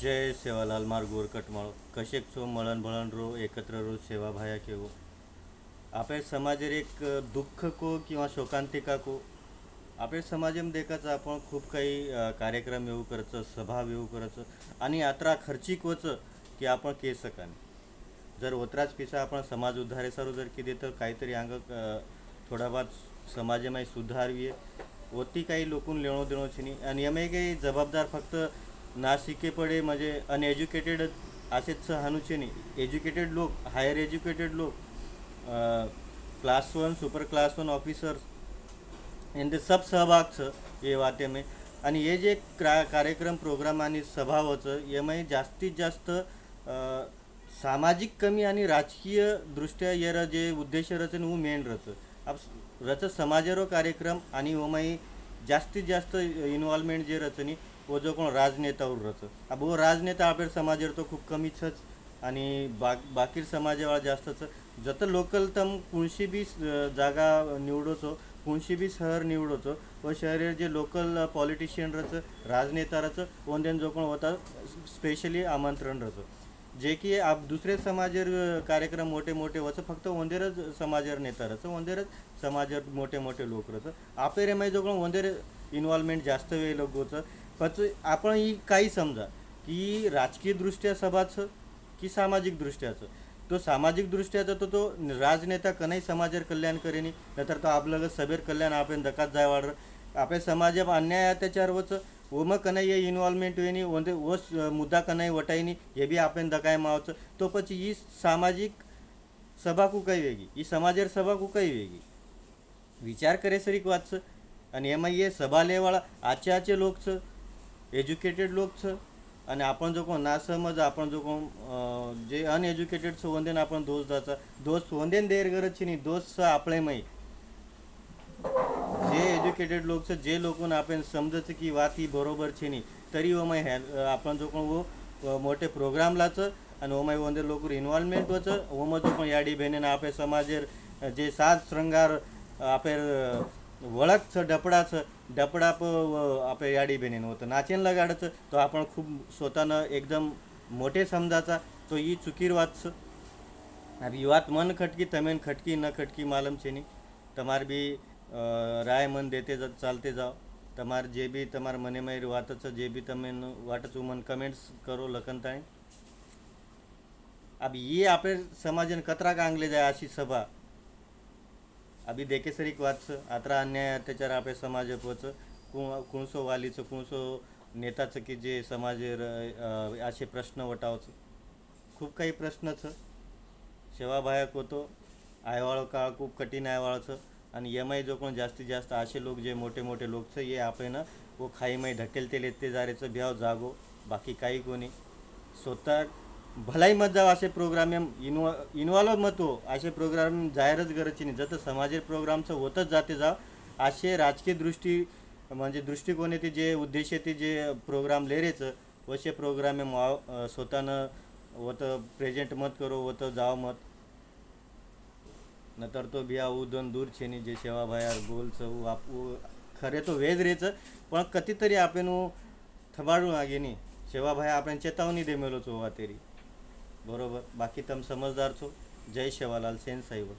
जय सेवालाल मार्गोर गोरकटमाळ कशेक छो मळण भळण रो एकत्र रो सेवा भाया केवो. आपे समाजेर एक दुःख को किंवा शोकांतिका को आपे समाजामध्ये देखाचं आपण खूप काही कार्यक्रम येऊ करायचं सभा येऊ करायचं आणि यात्रा खर्चिक वचं की आपण के सकान जर ओत्राच पिसा आपण समाज उद्धारेसारो जर किती तर काहीतरी अंग थोडा बहुत समाजामध्ये सुधारवीये. ओती काही लोकून लेणो देणो छिनी. आणि यमे काही जबाबदार फक्त ना म्हणजे अनएज्युकेटेड असेच हानूचे नाही एज्युकेटेड लोक हायर एज्युकेटेड लोक class one super class one officers यांचे सब सहभाग छ ये वाते में आणि हे जे क्रा कार्यक्रम प्रोग्राम आणि सभा होतं यामध्ये जास्तीत जास्त सामाजिक कमी आणि राजकीय दृष्ट्या येर जे उद्देश रचन वो मेन रच. आप रच समाजेरो कार्यक्रम आणि ओमाई जास्तीत जास्त इन्व्हॉल्वमेंट जे रचनी वो जो कोण राजनेतावर रच अब राजनेता आपल्या समाजावर तो खूप कमीच आणि बा बाकी समाजावर जास्तच. जत लोकल तम कोणशी बी जागा निवडोचो कोणशी बी शहर निवडोचो व शहर जे लोकल पॉलिटिशियन रच राजनेता रच ओंदेन जो कोण होता स्पेशली आमंत्रण रच जे की आप दुसरे समाजेर कार्यक्रम मोठे मोठे वच फक्त ओंदेरच समाजावर नेता रच ओंदेरच समाजावर मोठे मोठे लोक रच आपले रेमाई जो कोण ओंदेर इन्व्हॉल्वमेंट जास्त वेळ लोक पाच आपण ही काही समजा की राजकीयदृष्ट्या सभाचं की सामाजिकदृष्ट्याचं तो सामाजिकदृष्ट्याचा तर तो राजनेता कन्हाही समाजावर कल्याण करेनी नंतर तो आपलं सभेर कल्याण आपण दकात जाय वाढ आपल्या समाजात अन्याय अत्याचार वच वो मग कन्हाई ये इन्व्हॉल्वमेंट वेनी वंदे व मुद्दा कन्हाई वटायनी हे बी आपण दकाय मावचं. तो पची ही सामाजिक सभा कुकाई वेगी ही समाजावर सभा कुकाई वेगी विचार करेसरी वाचचं. आणि एम आय सभा लेवाळा आजच्या आचे लोकचं एज्युकेटेड लोक छ आणि आपण जो कोण नासमज आपण जो कोण जे अनएज्युकेटेड सो वंदेन आपण दोष दाचा. दोष वंदेन देर गरज छी नाही दोष छ आपले मै जे एज्युकेटेड लोक छ जे लोक आपण समजत की वा ही बरोबर छी नाही तरी व मै आपण जो कोण मोठे प्रोग्राम लाच आणि व मै वंदेन लोक इनवॉल्वमेंट वच व मजो कोण याडी बेने ना आपे समाजेर जे सात श्रृंगार आपे समाजेर अं, जे साज श्रृंगार आपे वळख छ डपडा छ डपडा प व- आपल्या याडी बहिणीनं होतं नाचेन लगाडाचं तो आपण खूप स्वतःनं एकदम मोठे समजाचा तो ही चुकीर વાત છે अब युवात मन खटकी तमेन खटकी न खटकी मालम છે નહીં તમારે બી અ, રાય મન દેતે જ ચાલતે જાઓ તમારે જે બી તમારા મને મેં વાત છે જે બી તમે વાટ છું મને કમેન્ટ્સ કરો લખનતાણી अब ये आपले समाजाने कचरा कांगले जाय अशी सभा अभि देखे वाचचं वाच आता अन्याय अत्याचार आपल्या समाज पोच कुणसो वालीचं कुणसो नेताचं की जे समाज असे प्रश्न वटावचं. खूप काही प्रश्नच. सेवाभायक होतो आयवाळ काळ खूप कठीण आयवाळचं आणि एम जो कोण जास्तीत जास्त असे लोक जे मोठे मोठे लोकचं छ ये आपण वो खाईमाई ढकेलते लेते जारेचं भ्याव जागो बाकी काही कोणी. स्वतः भलाई मत जाव असे प्रोग्राम एम इन्वॉ इन्व्हॉल्व मत हो असे प्रोग्राम जाहीरच गरजची नाही. जसं समाजिक प्रोग्रामचं होतच जाते जाव असे राजकीय दृष्टी म्हणजे दृष्टिकोन येते जे उद्देश येते जे प्रोग्राम लेरेचं वसे प्रोग्राम एम स्वतःनं होतं प्रेझेंट मत करो होतं जाव मत. नंतर तो बिया उदन दूर छेनी जे सेवा भायार बोलचं वापू खरे तो वेज रेचं पण कधीतरी आपण थबाडू आगे नी सेवा भाया आपण चेतावणी दे मेलो चो वा तेरी. बरोबर. बाकी तम समजदार छो. जय शेवालाल सेन साहेब.